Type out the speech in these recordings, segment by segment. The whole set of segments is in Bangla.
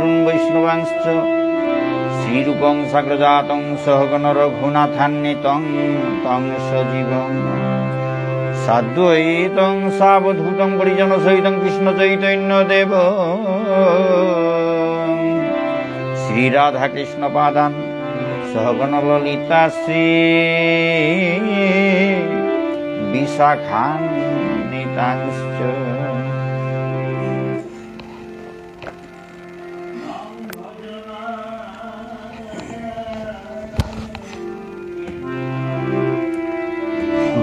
শ্রীগুরুন বৈষ্ণবাংশ্চ শ্রীরূপং সাগ্রজাতং সহগণ রঘুনাথান্বিতং তং সজীবং সাদ্বৈতং সাবধূতং পরিজন সহিতং কৃষ্ণ চৈতন্য দেব শ্রীরাধা কৃষ্ণ পাদান সহগণ ললিতা শ্রী বিশাখান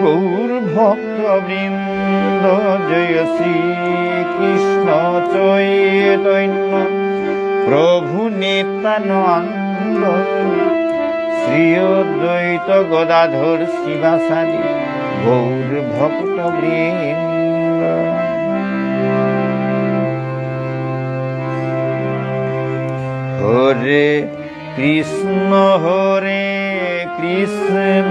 গৌর ভক্ত বৃন্দ জয় শ্রী কৃষ্ণ চৈতন্য। প্রভু নিত্যানন্দ, শ্রী অদ্বৈত গদাধর শিবাসাদি গৌর ভক্ত হরে কৃষ্ণ হরে কৃষ্ণ।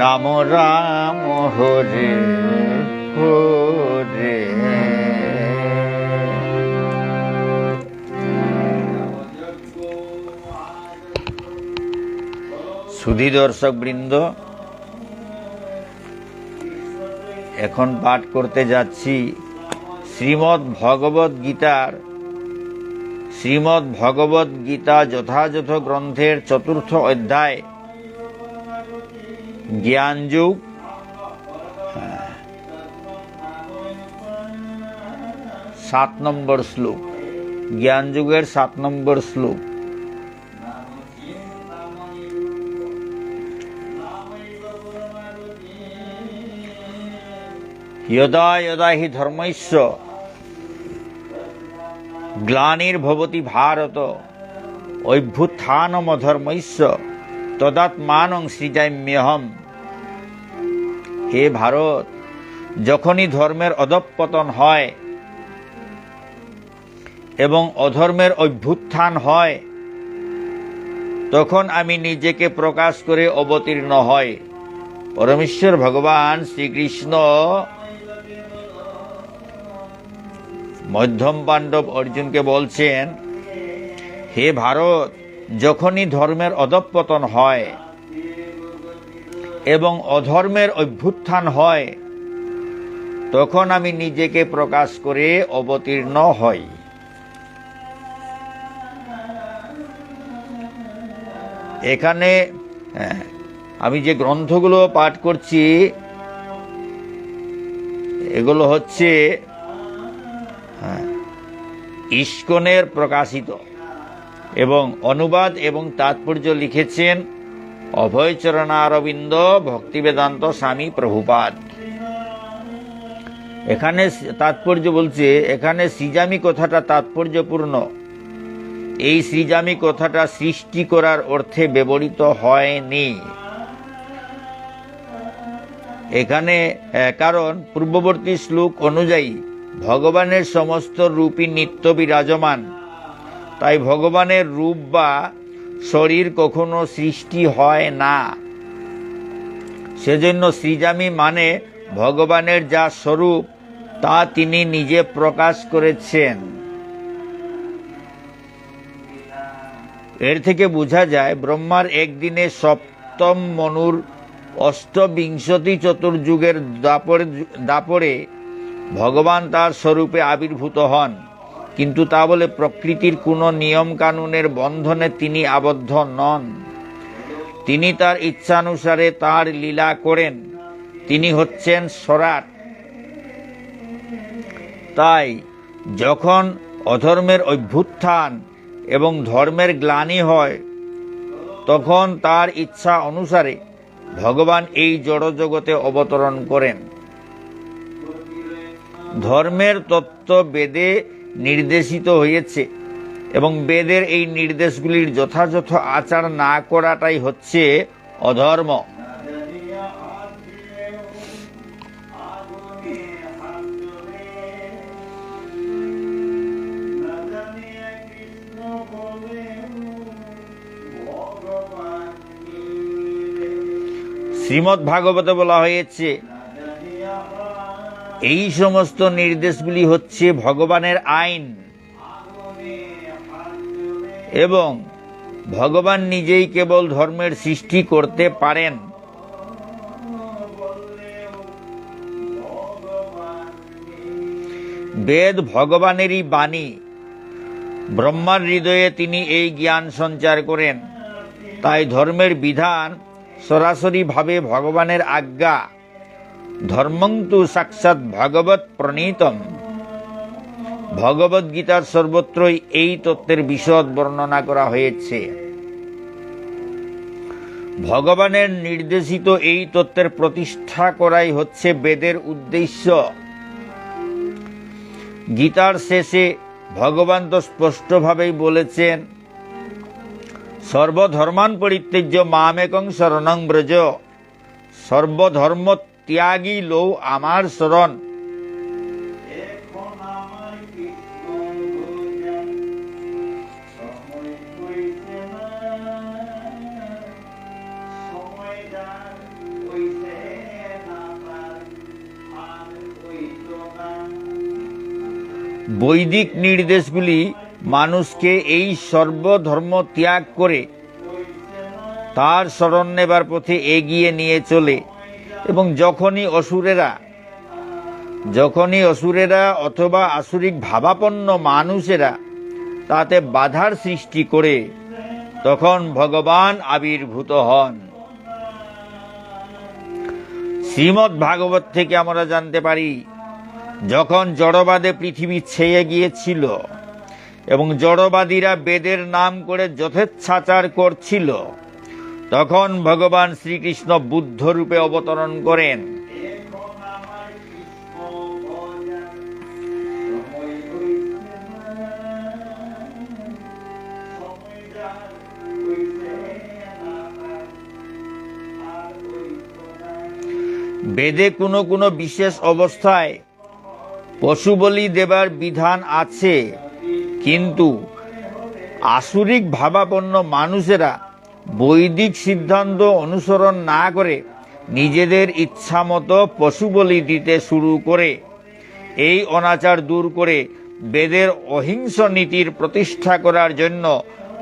রাম রাম, হরে হরে। সুধী দর্শক বৃন্দ এখন পাঠ করতে যাচ্ছি শ্রীমদ্ ভগবত গীতার। শ্রীমদ্ ভগবত গীতা যথাযথ গ্রন্থের চতুর্থ অধ্যায়। জ্ঞানযুগ হ্যাঁ। সাত নম্বর শ্লোক জ্ঞানযুগের সাত নম্বর শ্লোক यदा यदा हि धर्मस्य গ্লানির্ভবতি ভারত অভ্যুত্থানমধর্মস্য তদাত্মানং সৃজাম্যহম হে ভারত যখনই ধর্মের অধঃপতন হয় এবং অধর্মের অভ্যুত্থান হয়, তখন আমি নিজেকে প্রকাশ করে অবতীর্ণ হয় পরমেশ্বর ভগবান শ্রীকৃষ্ণ মধ্যম পাণ্ডব অর্জুনকে বলছেন, হে ভারত, যখনই ধর্মের অধঃপতন হয় এবং অধর্মের অভ্যুত্থান হয় তখন আমি নিজেকে প্রকাশ করে অবতীর্ণ হই। এখানে হ্যাঁ, আমি যে গ্রন্থগুলো পাঠ করছি এগুলো হচ্ছে হ্যাঁ, ইস্কনের প্রকাশিত এবং অনুবাদ এবং তাৎপর্য লিখেছেন অভয়চরণারবিন্দ ভক্তিবেদান্ত স্বামী প্রভুপাদ। এখানে তাৎপর্য বলছে, এখানে সৃজামি কথাটা তাৎপর্যপূর্ণ। এই সৃজামি কথাটা সৃষ্টি করার অর্থে ব্যবহৃত হয়নি। এখানে কারণ পূর্ববর্তী শ্লোক অনুযায়ী ভগবানের সমস্ত রূপই নিত্য বিরাজমান। তাই ভগবানের রূপ বা শরীর কখনো সৃষ্টি হয় না। সেজন্য সৃজামি মানে ভগবানের যা স্বরূপ, তা তিনি নিজে প্রকাশ করেছেন। এর থেকে বোঝা যায়, ব্রহ্মার একদিনে সপ্তম মনুর অষ্টবিংশতি চতুর্যুগের দাপরে দাপরে ভগবান তার স্বরূপে আবির্ভূত হন। কিন্তু তা বলে প্রকৃতির কোনো নিয়ম কানুনের বন্ধনে তিনি আবদ্ধ নন। তিনি তার ইচ্ছানুসারে তার লীলা করেন। তিনি হচ্ছেন সরাট তাই যখন অধর্মের অভ্যুত্থান এবং ধর্মের গ্লানি হয়, তখন তার ইচ্ছা অনুসারে ভগবান এই জড়জগতে অবতরণ করেন। ধর্মের তত্ত্ব বেদে নির্দেশিত হয়েছে এবং বেদের এই নির্দেশগুলির যথাযথ আচার না করাটাই হচ্ছে অধর্ম। শ্রীমৎ ভাগবতে বলা হয়েছে এই সমস্ত নির্দেশগুলি হচ্ছে ভগবানের আইন এবং ভগবান নিজেই কেবল ধর্মের সৃষ্টি করতে পারেন। বেদ ভগবানেরই বাণী। ব্রহ্মার হৃদয়ে তিনি এই জ্ঞান সঞ্চার করেন। তাই ধর্মের বিধান সরাসরিভাবে ভগবানের আজ্ঞা। ধর্মন্তু সাক্ষাৎ ভগবত প্রণীতম। ভগবদ গীতার সর্বত্রই এই তত্ত্বের বিশদ বর্ণনা করা হয়েছে। ভগবানের নির্দেশিত এই তত্ত্বের প্রতিষ্ঠা করাই হচ্ছে বেদের উদ্দেশ্য। গীতার শেষে ভগবান তো স্পষ্টভাবেই বলেছেন, সর্বধর্মান পরিত্যজ্য মামেকং শরণং ব্রজ সর্বধর্ম ত্যাগী লৌ আমার শরণ বৈদিক নির্দেশগুলি মানুষকে এই সর্বধর্ম ত্যাগ করে তার শরণ নেবার পথে এগিয়ে নিয়ে চলে। এবং যখনই অসুরেরা যখনই অসুরেরা অথবা আসুরিক ভাবাপন্ন মানুষেরা তাতে বাধার সৃষ্টি করে, তখন ভগবান আবির্ভূত হন। শ্রীমদ্ ভাগবত থেকে আমরা জানতে পারি, যখন জড়বাদে পৃথিবী ছেয়ে গিয়েছিল এবং জড়বাদীরা বেদের নাম করে যথেচ্ছাচার করছিল তখন ভগবান শ্রীকৃষ্ণ বুদ্ধ রূপে অবতরণ করেন। বেদে কোনো কোনো বিশেষ অবস্থায় পশু বলি দেবার বিধান আছে, কিন্তু আসুরিক ভাবাপন্ন মানুষেরা বৈদিক সিদ্ধান্ত অনুসরণ না করে নিজেদের ইচ্ছামতো পশু বলি দিতে শুরু করে। এই অনাচার দূর করে বেদের অহিংস নীতির প্রতিষ্ঠা করার জন্য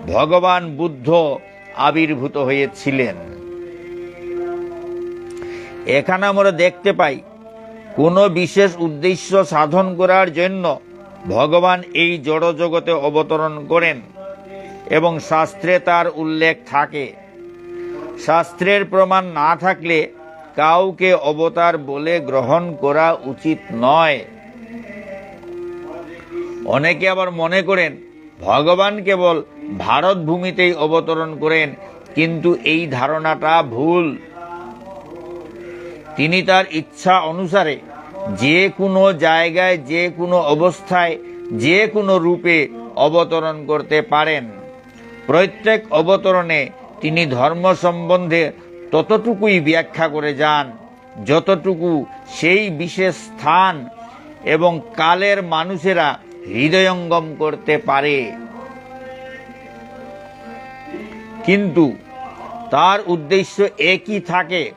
ভগবান বুদ্ধ আবির্ভূত হয়েছিলেন। এখানে আমরা দেখতে পাই, কোনো বিশেষ উদ্দেশ্য সাধন করার জন্য ভগবান এই জড় জগতে অবতরণ করেন। এবং শাস্ত্রে তার উল্লেখ থাকে। শাস্ত্রের প্রমাণ না থাকলে কাউকে অবতার বলে গ্রহণ করা উচিত নয়। অনেকে আবার মনে করেন, ভগবান কেবল ভারত ভূমিতেই অবতরণ করেন, কিন্তু এই ধারণাটা ভুল। তিনি তার ইচ্ছা অনুসারে যে কোনো জায়গায়, যে কোনো অবস্থায়, যে কোনো রূপে অবতরণ করতে পারেন। প্রত্যেক অবতরণে তিনি ধর্ম সম্বন্ধে ততটুকুই ব্যাখ্যা করে যান, যতটুকু সেই বিশেষ স্থান এবং কালের মানুষেরা হৃদয়ঙ্গম করতে পারে। কিন্তু তার উদ্দেশ্য একই থাকে,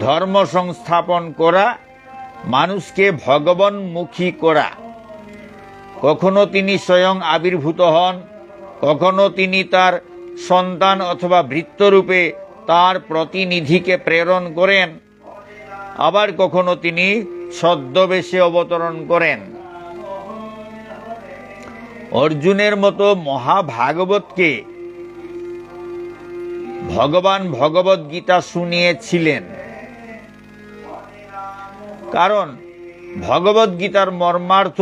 ধর্ম সংস্থাপন করা, মানুষকে ভগবানমুখী করা। কখনো তিনি স্বয়ং আবির্ভূত হন কখনো তিনি তার সন্তান অথবা ভৃত্যরূপে তার প্রতিনিধিকে প্রেরণ করেন, আবার কখনো তিনি ছদ্মবেশে অবতরণ করেন। অর্জুনের মতো মহাভাগবতকে ভগবান ভগবত গীতা শুনিয়েছিলেন। কারণ ভগবত গীতার মর্মার্থ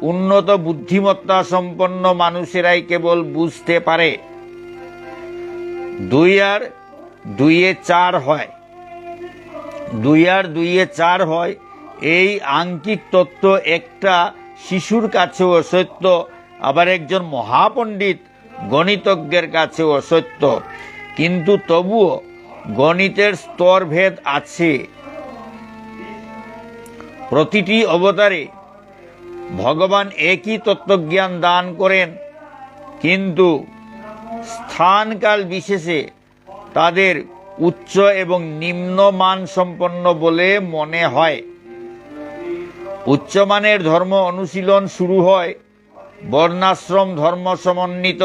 উন্নত বুদ্ধিমত্তা সম্পন্ন মানুষেরাই কেবল বুঝতে পারে। দুই আর দুইয়ে চার হয়। দুই আর দুইয়ে চার হয়, এই আঙ্কিক তত্ত্ব একটা শিশুর কাছেও অসত্য, আবার একজন মহাপণ্ডিত গণিতজ্ঞের কাছেও অসত্য। কিন্তু তবুও গণিতের স্তরভেদ আছে। প্রতিটি অবতারে ভগবান একই তত্ত্বজ্ঞান দান করেন, কিন্তু স্থানকাল বিশেষে তাদের উচ্চ এবং নিম্নমান সম্পন্ন বলে মনে হয়। উচ্চমানের ধর্ম অনুশীলন শুরু হয় বর্ণাশ্রম ধর্ম সমন্বিত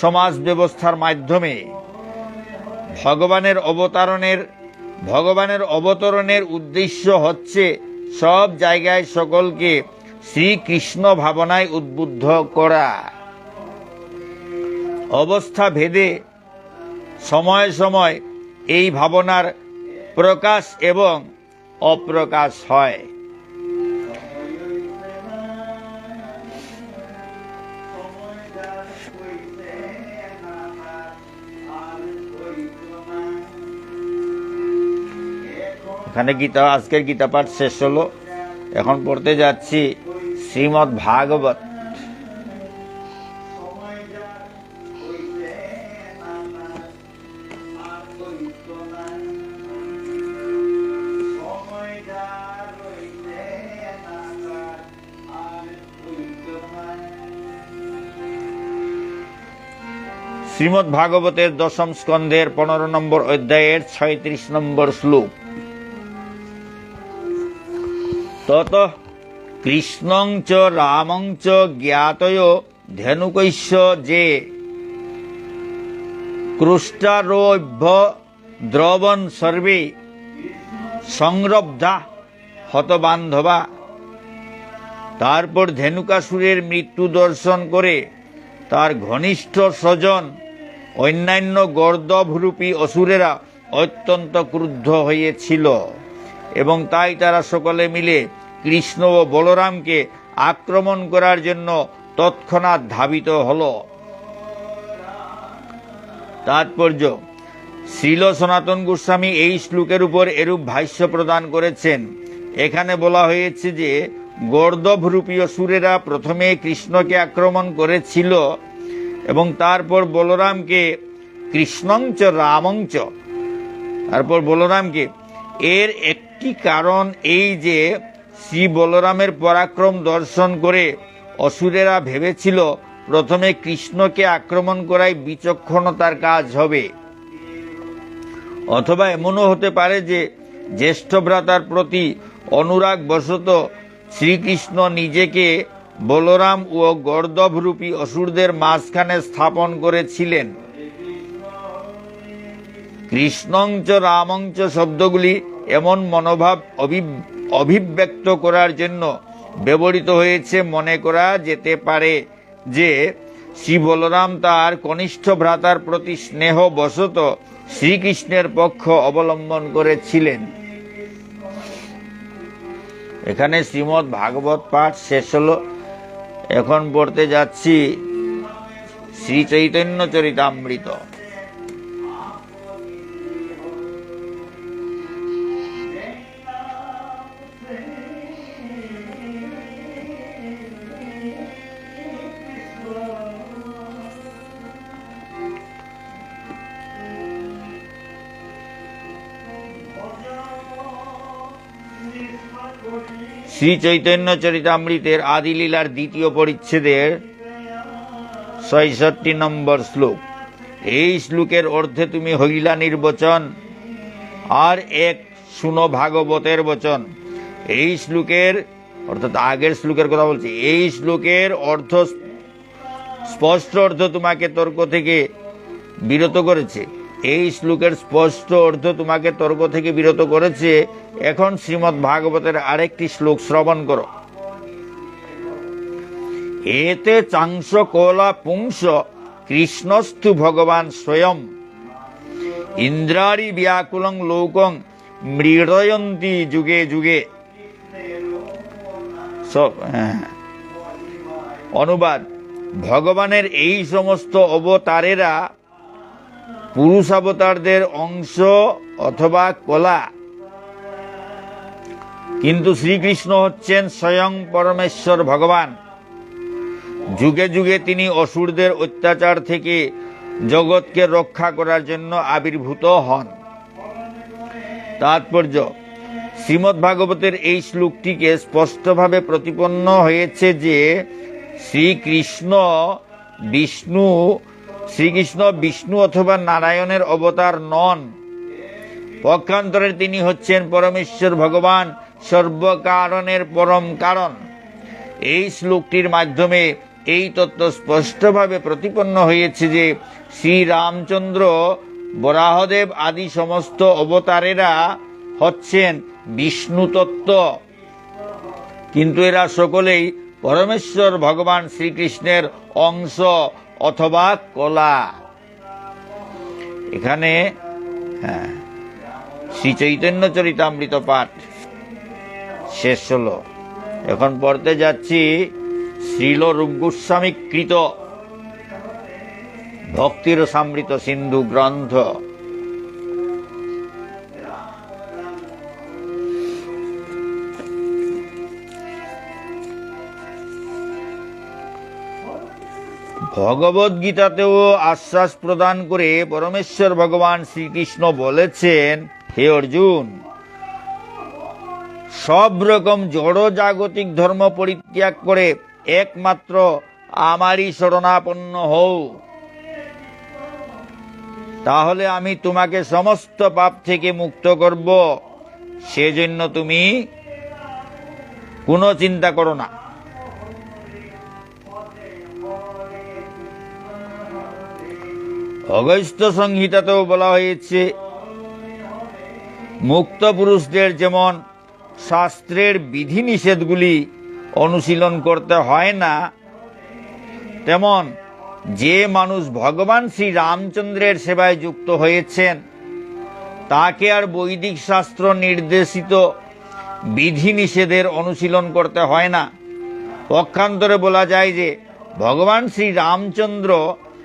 সমাজ ব্যবস্থার মাধ্যমে। ভগবানের অবতারণের, ভগবানের অবতরণের উদ্দেশ্য হচ্ছে সব জায়গায় সকলকে শ্রীকৃষ্ণ ভাবনায় উদ্বুদ্ধ করা। অবস্থা ভেদে সময় সময় এই ভাবনার প্রকাশ এবং অপ্রকাশ হয়। এখানে গীতা, আজকের গীতা পাঠ শেষ হলো। এখন পড়তে যাচ্ছি শ্রীমৎ ভাগবত। শ্রীমৎ ভাগবতের দশম স্কন্ধের পনেরো নম্বর অধ্যায়ের ছয়ত্রিশ নম্বর শ্লোক। তত কৃষ্ণং চ রামং চ জ্ঞাতয় ধেনুকৈশ্য যে ক্রুষ্টারোভ্য দ্রবণ সর্বে সংরব্ধা হতবান্ধবা। তারপর ধেনুকাসুরের মৃত্যু দর্শন করে তার ঘনিষ্ঠ স্বজন, অন্যান্য গর্দভরূপী অসুরেরা অত্যন্ত ক্রুদ্ধ হয়েছিল। এবং তাই তারা সকলে মিলে কৃষ্ণ ও বলরামকে আক্রমণ করার জন্য তৎক্ষণাৎ ধাবিত হল। তাৎপর্য, শ্রীল সনাতন গোস্বামী এই শ্লোকের উপর এরূপ ভাষ্য প্রদান করেছেন। এখানে বলা হয়েছে যে, গর্দভরূপীয় সুরেরা প্রথমে কৃষ্ণকে আক্রমণ করেছিল এবং তারপর বলরামকে কৃষ্ণঞ্চ রামঞ্চ তারপর বলরামকে। এর একটি কারণ এই যে শ্রী বলরামের পরাক্রম দর্শন করে অসুরেরা ভেবেছিল প্রথমে কৃষ্ণকে আক্রমণ করাই বিচক্ষণতার কাজ হবে? অথবা এমনও হতে পারে যে জ্যেষ্ঠ ভ্রাতার প্রতি অনুরাগ বশত শ্রীকৃষ্ণ নিজেকে বলরাম ও গর্দভরূপী অসুরদের মাঝখানে স্থাপন করেছিলেন। কৃষ্ণঞ্চ রামঞ্চ শব্দগুলি এমন মনোভাব অভি- অভিব্যক্ত করার জন্য ব্যবহৃত হয়েছে মনে করা যেতে পারে যে শ্রী বলরাম তার কনিষ্ঠ ভ্রাতার প্রতি স্নেহ বশত শ্রীকৃষ্ণের পক্ষ অবলম্বন করেছিলেন। এখানে শ্রীমৎ ভাগবত পাঠ শেষ হলো। এখন পড়তে যাচ্ছি শ্রী চৈতন্য চরিতামৃত। শ্রী চৈতন্য চরিতামৃতের আদিলীলার দ্বিতীয় পরিচ্ছেদের ছয়ষট্টি নম্বর শ্লোক। এই শ্লোকের অর্থে তুমি হইলা নির্বচন, আর এক শুনো ভাগবতের বচন। এই শ্লোকের, অর্থাৎ আগের শ্লোকের কথা বলছি, এই শ্লোকের অর্থ স্পষ্ট অর্থ তোমাকে তর্ক থেকে বিরত করেছে। এই শ্লোকের স্পষ্ট অর্থ তোমাকে তর্ক থেকে বিরত করেছে। এখন শ্রীমৎ ভাগবতের আরেকটি শ্লোক শ্রবণ করো। এতে চাংস কোলা পুংস কৃষ্ণস্থু ভগবান স্বয়ং। ইন্দ্রারি ব্যাকুলং লৌকং মৃদয়ন্তী যুগে যুগে। সব হ্যাঁ। অনুবাদ, ভগবানের এই সমস্ত অবতারেরা পুরুষাবতারদের অংশ অথবা কলা। কিন্তু শ্রীকৃষ্ণ হচ্ছেন স্বয়ং পরমেশ্বর ভগবান। যুগে যুগে তিনি অসুরদের অত্যাচার থেকে জগৎকে রক্ষা করার জন্য আবির্ভূত হন। তাৎপর্য শ্রীমদ্ ভাগবতের এই শ্লোকটিকে স্পষ্টভাবে প্রতিপন্ন হয়েছে যে শ্রীকৃষ্ণ বিষ্ণু শ্রীকৃষ্ণ, বিষ্ণু অথবা নারায়ণের অবতার নন। পক্ষান্তরে তিনি হচ্ছেন পরমেশ্বর ভগবান, সর্বকারণের পরম কারণ। এই শ্লোকটির মাধ্যমে এই তত্ত্ব স্পষ্টভাবে প্রতিপন্ন হয়েছে যে শ্রীরামচন্দ্র, বরাহদেব আদি সমস্ত অবতারেরা হচ্ছেন বিষ্ণু তত্ত্ব। কিন্তু এরা সকলেই পরমেশ্বর ভগবান শ্রীকৃষ্ণের অংশ। অথবা কলা। এখানে হ্যাঁ শ্রী চৈতন্য চরিতামৃত পাঠ শেষ হলো। এখন পড়তে যাচ্ছি শ্রীল রূপ গোস্বামী কৃত ভক্তির সামৃত সিন্ধু গ্রন্থ। ভগবদ গীতাতেও আশ্বাস প্রদান করে পরমেশ্বর ভগবান শ্রীকৃষ্ণ বলেছেন, হে অর্জুন, সব রকম জড় জাগতিক ধর্ম পরিত্যাগ করে একমাত্র আমারই শরণাপন্ন হও। তাহলে আমি তোমাকে সমস্ত পাপ থেকে মুক্ত করব। সেজন্য তুমি কোনো চিন্তা করো না। অগস্ত্য সংহিতাতেও বলা হয়েছে মুক্ত পুরুষদের যেমন শাস্ত্রের বিধিনিষেধগুলি অনুশীলন করতে হয় না, তেমন যে মানুষ ভগবান শ্রী রামচন্দ্রের সেবায় যুক্ত হয়েছেন, তাকে আর বৈদিক শাস্ত্র নির্দেশিত বিধিনিষেধের অনুশীলন করতে হয় না। পক্ষান্তরে বলা যায় যে, ভগবান শ্রী রামচন্দ্র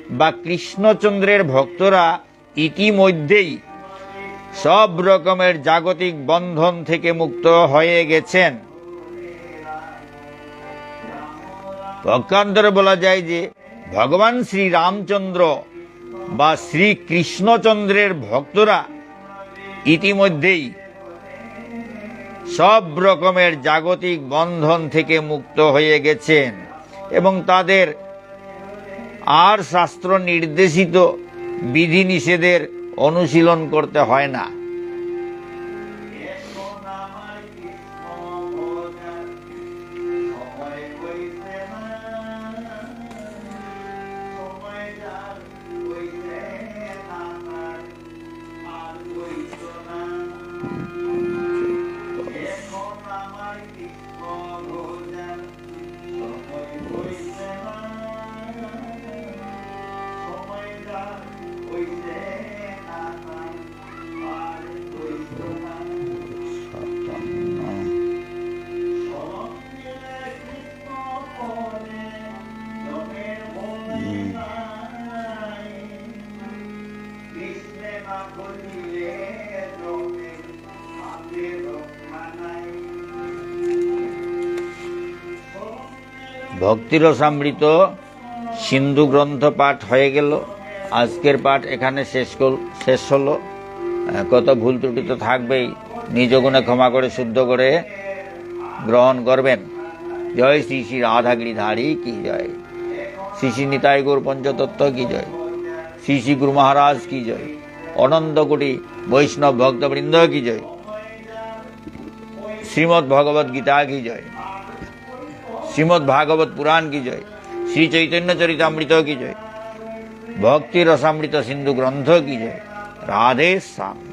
বা কৃষ্ণচন্দ্রের ভক্তরা ইতিমধ্যেই সব রকমের জাগতিক বন্ধন থেকে মুক্ত হয়ে গেছেন। পক্ষান্তরে বলা যায় যে, ভগবান শ্রী রামচন্দ্র বা শ্রী কৃষ্ণচন্দ্রের ভক্তরা ইতিমধ্যেই সব রকমের জাগতিক বন্ধন থেকে মুক্ত হয়ে গেছেন এবং তাদের আর শাস্ত্র নির্দেশিত বিধিনিষেধের অনুশীলন করতে হয় না। ভক্তিরসামৃত সিন্ধু গ্রন্থ পাঠ হয়ে গেল। আজকের পাঠ এখানে শেষ কর শেষ হলো। কত ভুল ত্রুটি তো থাকবেই। নিজ গুণে ক্ষমা করে, শুদ্ধ করে গ্রহণ করবেন। জয় শ্রী শ্রী রাধাগিরিধারী কি জয়? শ্রী শ্রী নিতাই গৌর পঞ্চতত্ত্ব কি জয়? শ্রী শ্রী গুরু মহারাজ কি জয়? অনন্ত কোটি বৈষ্ণব ভক্তবৃন্দ কি জয়? শ্রীমদ্ ভগবত গীতা কি জয়? শ্রীমদ্ ভাগবত পুরাণ কি জয়? শ্রী চৈতন্য চরিতামৃত কি জয়? ভক্তি রসামৃত সিন্ধু গ্রন্থ কি জয়? রাধে শ্যাম।